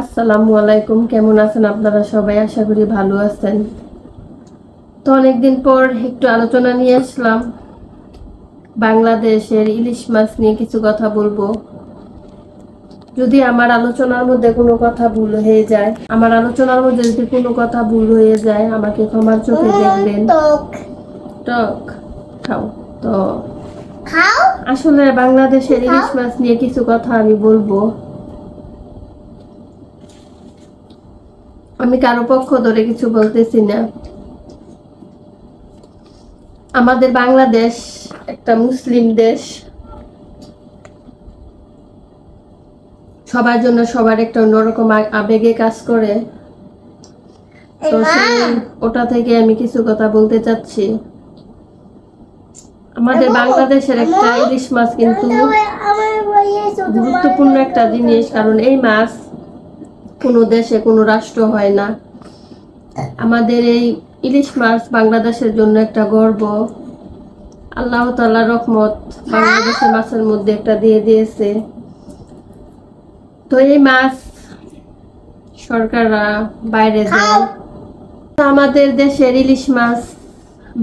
আসসালামু আলাইকুম কেমন আছেন আপনারা সবাই? আশা করি ভালো আছেন। তো অনেকদিন পর একটু আলোচনা নিয়ে আসলাম। বাংলাদেশের ইলিশ মাছ নিয়ে কিছু কথা বলব। যদি আমার আলোচনার মধ্যে কোনো কথা ভুল হয়ে যায় আমার আলোচনার মধ্যে যদি কোনো কথা ভুল হয়ে যায় আমাকে ক্ষমার চোখে দেখবেন। টক। খাও তো আসলে বাংলাদেশের ইলিশ মাছ নিয়ে কিছু কথা আমি বলব। আমি কারও পক্ষ ধরে কিছু বলতেছি না। আমাদের বাংলাদেশ একটা মুসলিম দেশ। সবার জন্য সবার একটা অন্যরকম আবেগে কাজ করে। তো সেই ওটা থেকে আমি কিছু কথা বলতে চাচ্ছি। আমাদের বাংলাদেশের একটা ইলিশ মাছ কিন্তু গুরুত্বপূর্ণ একটা জিনিস কারণ এই মাছ কোনো দেশে, কোনো রাষ্ট্র হয় না। আমাদের এই ইলিশ মাছ বাংলাদেশের জন্য একটা গর্ব। আল্লাহ তাল্লাহ রহমত বাংলাদেশের মাছের মধ্যে একটা দিয়ে দিয়েছে। তো এই মাছ সরকাররা বাইরে যায়। আমাদের দেশের ইলিশ মাছ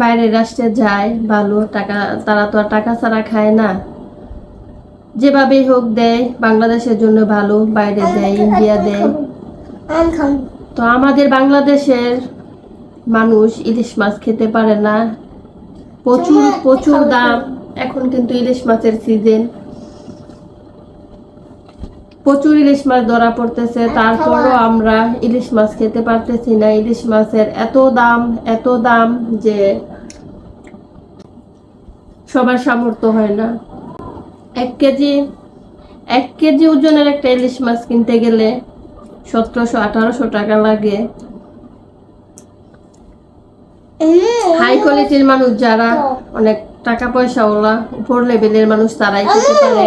বাইরের রাষ্ট্রে যায়, ভালো টাকা, তারা তো আর টাকা ছাড়া খায় না। যেভাবেই হোক দেয়, বাংলাদেশের জন্য ভালো, বাইরে দেয়, ইন্ডিয়া দেয়। তো আমাদের বাংলাদেশের মানুষ ইলিশ মাছ খেতে পারে না। প্রচুর প্রচুর দাম। এখন কিন্তু ইলিশ মাছের সিজন প্রচুর ইলিশ মাছ ধরা পড়তেছে। তারপরও আমরা ইলিশ মাছ খেতে পারতেছি না। ইলিশ মাছের এত দাম এত দাম যে সবার সামর্থ্য হয় না। এক কেজি এক কেজি ওজনের একটা ইলিশ মাছ কিনতে গেলে সতেরোশো আঠারোশো টাকা লাগে। হাই কোয়ালিটির মানুষ যারা অনেক টাকা পয়সাওয়ালা উপর লেভেলের মানুষ তারাই খেতে পারে।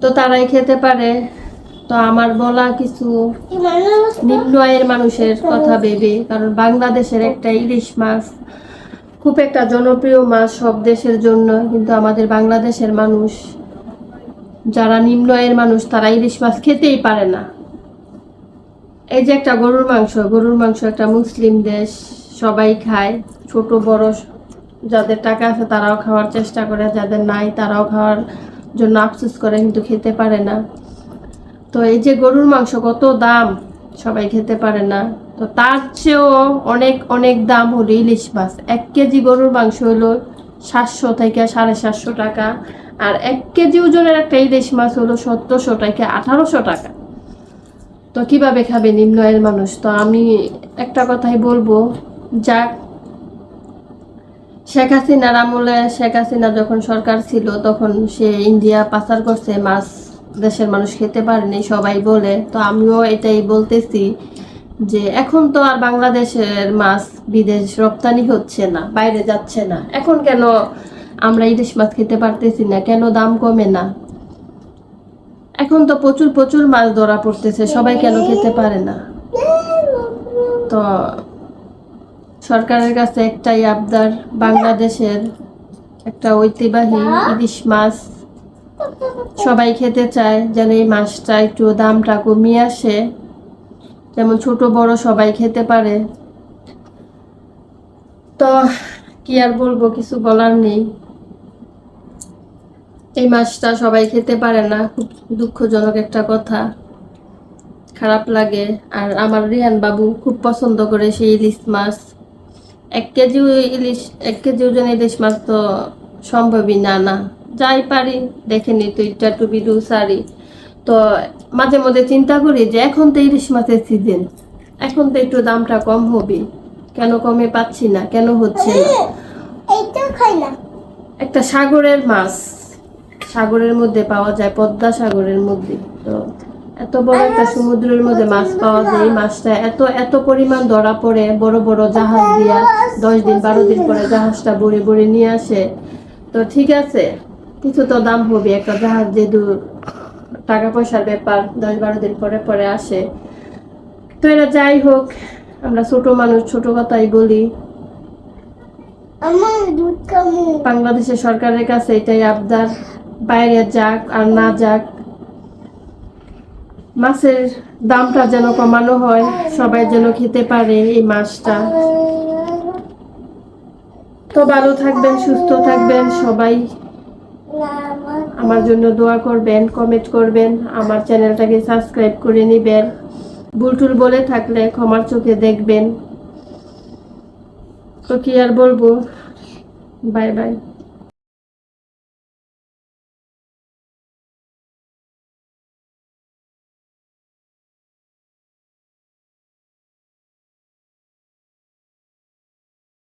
তো তারাই খেতে পারে। তো আমার বলা কিছু নিম্ন আয়ের মানুষের কথা ভেবে কারণ বাংলাদেশের একটা ইলিশ মাছ খুব একটা জনপ্রিয় মাছ সব দেশের জন্য কিন্তু আমাদের বাংলাদেশের মানুষ যারা নিম্ন আয়ের মানুষ তারা ইলিশ মাছ খেতেই পারে না। এই যে একটা গরুর মাংস গরুর মাংস একটা মুসলিম দেশ, সবাই খায়। ছোট, বড় যাদের টাকা আছে তারাও খাওয়ার চেষ্টা করে, যাদের নাই তারাও খাওয়ার জন্য আফসোস করে, কিন্তু খেতে পারে না। তো এই যে গরুর মাংস কত দাম, সবাই খেতে পারে না। তো তার চেয়েও অনেক অনেক দাম হলো ইলিশ মাছ। এক কেজি গরুর মাংস হলো সাতশো থেকে সাড়ে সাতশো টাকা, আর এক কেজি ওজনের একটা ইলিশ মাছ হলো সতেরোশো থেকে আঠারোশো টাকা। তো কীভাবে খাবে নিম্ন আয়ের মানুষ? তো আমি একটা কথাই বলব, যাক। শেখ হাসিনার আমলে শেখ হাসিনা যখন সরকার ছিল, তখন সে ইন্ডিয়া পাচার করছে, মাছ দেশের মানুষ খেতে পারেনি, সবাই বলে। তো আমিও এটাই বলতেছি যে এখন তো আর বাংলাদেশের মাছ বিদেশ রপ্তানি হচ্ছে না, বাইরে যাচ্ছে না। এখন কেন আমরা ইলিশ মাছ খেতে পারতেছি না? কেন দাম কমে না? এখন তো প্রচুর প্রচুর মাছ ধরা পড়তেছে, সবাই কেন খেতে পারে না? তো সরকারের কাছে একটাই আবদার, বাংলাদেশের একটা ঐতিহ্যবাহী ইলিশ মাছ। সবাই খেতে চায় যেন এই মাছটা একটু দামটা কমিয়ে আসে, যেমন ছোট, বড় সবাই খেতে পারে। তো কি আর বলব, কিছু বলার নেই। এই মাছটা সবাই খেতে পারে না খুব দুঃখজনক একটা কথা। খারাপ লাগে। আর আমার রিহান বাবু খুব পছন্দ করে সেই ইলিশ মাছ। এক কেজি ইলিশ এক কেজি ওজন ইলিশ মাছ তো সম্ভবই না না। যাই পারি দেখে নি তুইটা টুবি দু সারি। তো মাঝে মধ্যে চিন্তা করি যে এখন তো ইলিশ মাছের সিজন এখন তো একটু দামটা কম হবে। কেন কমে পাচ্ছি না? কেন হচ্ছে না? একটা সাগরের মাছ। সাগরের মধ্যে পাওয়া যায় পদ্মা সাগরের মধ্যে। তো এত বড় একটা সমুদ্রের মধ্যে মাছ পাওয়া যায় মাছটা এত এত পরিমাণ ধরা পড়ে বড় বড় জাহাজ দিয়া দশ দিন বারো দিন পরে জাহাজটা ভরে ভরে নিয়ে আসে। তো ঠিক আছে কিছু তো দাম হবে একটা জাহাজ যে যেহেতু টাকা পয়সার ব্যাপার দশ বারো দিন পরে পরে আসে। তো এরা যাই হোক আমরা ছোট মানুষ ছোট কথাই বলি। বাংলাদেশের সরকারের কাছে এটাই আবদার। বাইরে যাক আর না যাক, মাছের দামটা যেন কমানো হয়, সবাই যেন খেতে পারে এই মাছটা। তো ভালো থাকবেন, সুস্থ থাকবেন সবাই। আমার জন্য দোয়া করবেন কমেন্ট করবেন, আমার চ্যানেলটাকে সাবস্ক্রাইব করে নেবেন। ভুলটুল বলে থাকলে ক্ষমার চোখে দেখবেন। তো কি আর বলব? Bye bye